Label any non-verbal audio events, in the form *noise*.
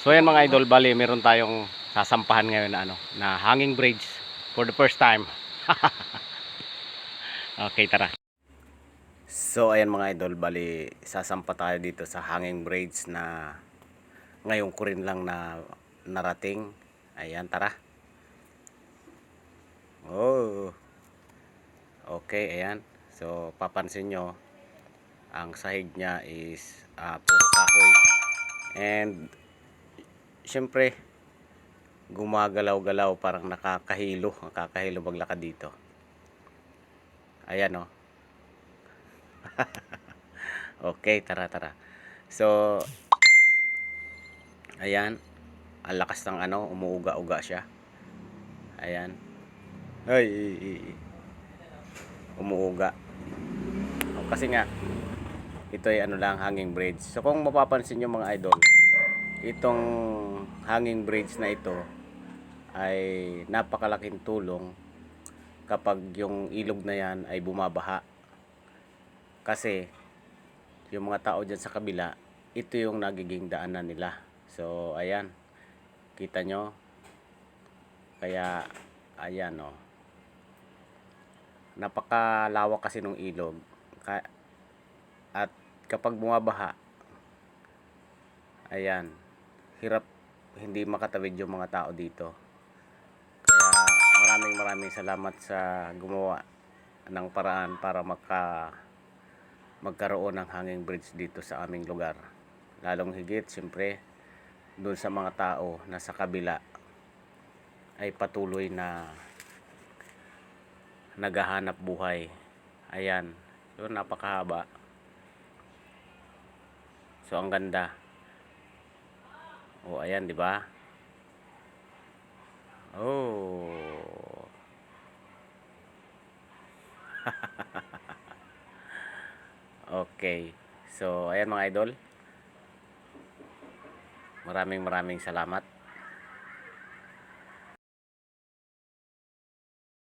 So yan mga idol, bali meron tayong sasampahan ngayon na ano, na hanging bridge for the first time. *laughs* okay, tara. So ayan mga idol, bali sasampa tayo dito sa hanging bridge na ngayon ko rin lang na narating. Ayan, tara. Oh. Okay, ayan. So papansin nyo, ang sahig niya is ah, puro kahoy. And syempre gumagalaw-galaw parang nakakahilo. Nakakahilo maglakad dito. Ayan oh. *laughs* okay tara tara. So ayan. Ang lakas ng ano umuuga-uga siya. Ayan. Ay umuuga. Oh, kasi nga ito ay ano lang hanging bridge. So kung mapapansin nyo mga idol itong hanging bridge na ito ay napakalaking tulong kapag yung ilog na yan ay bumabaha. Kasi yung mga tao dyan sa kabila, ito yung nagiging daanan nila. So, ayan. Kita nyo? Kaya, ayan o. Napakalawak kasi ng ilog. At kapag bumabaha, ayan, hirap hindi makatawid yung mga tao dito. Kaya maraming maraming salamat sa gumawa ng paraan para maka magkaroon ng hanging bridge dito sa aming lugar. Lalong higit, siyempre, doon sa mga tao na sa kabila ay patuloy na naghahanap buhay. Ayan. So, napakahaba. So, ang ganda. Oh, ayan, di ba? Oh. *laughs* okay. So, ayan mga idol. Maraming maraming salamat.